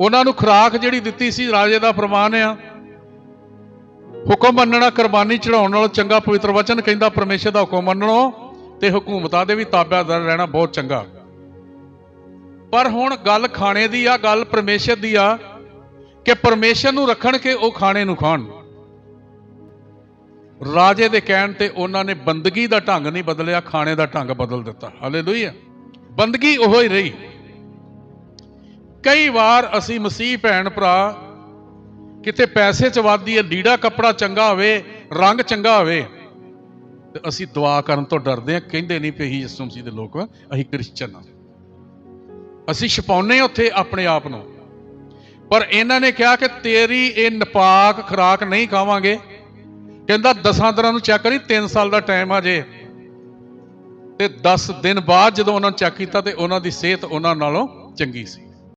ਉਹਨਾਂ ਨੂੰ ਖੁਰਾਕ ਜਿਹੜੀ ਦਿੱਤੀ ਸੀ ਰਾਜੇ ਦਾ ਫਰਮਾਨ ਆ। ਹੁਕਮ ਮੰਨਣਾ, ਕੁਰਬਾਨੀ ਚੜਾਉਣ ਨਾਲੋਂ ਚੰਗਾ ਪਵਿੱਤਰ ਵਚਨ ਕਹਿੰਦਾ, ਪਰਮੇਸ਼ਰ ਦਾ ਹੁਕਮ ਮੰਨਣੋ ਤੇ ਹਕੂਮਤਾਂ ਦੇ ਵੀ ਤਾਬੇਦਾਰ ਰਹਿਣਾ ਬਹੁਤ ਚੰਗਾ। ਪਰ ਹੁਣ ਗੱਲ ਖਾਣੇ ਦੀ ਆ, ਗੱਲ ਪਰਮੇਸ਼ਰ ਦੀ ਆ ਕਿ ਪਰਮੇਸ਼ਰ ਨੂੰ ਰੱਖਣ ਕੇ ਉਹ ਖਾਣੇ ਨੂੰ ਖਾਣ। ਰਾਜੇ ਦੇ ਕਹਿਣ ਤੇ ਉਹਨਾਂ ਨੇ ਬੰਦਗੀ ਦਾ ਢੰਗ ਨਹੀਂ ਬਦਲਿਆ, ਖਾਣੇ ਦਾ ਢੰਗ ਬਦਲ ਦਿੱਤਾ। ਹਾਲੇਲੂਇਆ ਬੰਦਗੀ ਉਹੋ ਹੀ ਰਹੀ। ਕਈ ਵਾਰ ਅਸੀਂ ਮਸੀਹ ਭੈਣ ਭਰਾ ਕਿਤੇ ਪੈਸੇ ਚ ਵਾਦੀ ਹੈ, ਲੀੜਾ ਕੱਪੜਾ ਚੰਗਾ ਹੋਵੇ, ਰੰਗ ਚੰਗਾ ਹੋਵੇ, ਤੇ ਅਸੀਂ ਦੁਆ ਕਰਨ ਤੋਂ ਡਰਦੇ ਹਾਂ, ਕਹਿੰਦੇ ਨਹੀਂ ਪਈ ਯਿਸੂ ਮਸੀਹ ਦੇ ਲੋਕ ਅਸੀਂ ਕ੍ਰਿਸਚਨ ਹਾਂ। ਅਸੀਂ ਛਪਾਉਨੇ ਉੱਥੇ ਆਪਣੇ ਆਪ ਨੂੰ। ਪਰ ਇਹਨਾਂ ਨੇ ਕਿਹਾ ਕਿ ਤੇਰੀ ਇਹ ਨਪਾਕ ਖੁਰਾਕ ਨਹੀਂ ਖਾਵਾਂਗੇ। ਕਹਿੰਦਾ ਦਸਾਂ ਦਿਨਾਂ ਨੂੰ ਚੈੱਕ ਕਰੀ 3 ਸਾਲ ਦਾ ਟਾਈਮ ਆ ਜੇ। ਤੇ 10 ਦਿਨ ਬਾਅਦ ਜਦੋਂ ਉਹਨਾਂ ਨੂੰ ਚੈੱਕ ਕੀਤਾ ਤੇ ਉਹਨਾਂ ਦੀ ਸਿਹਤ ਉਹਨਾਂ ਨਾਲੋਂ ਚੰਗੀ ਸੀ।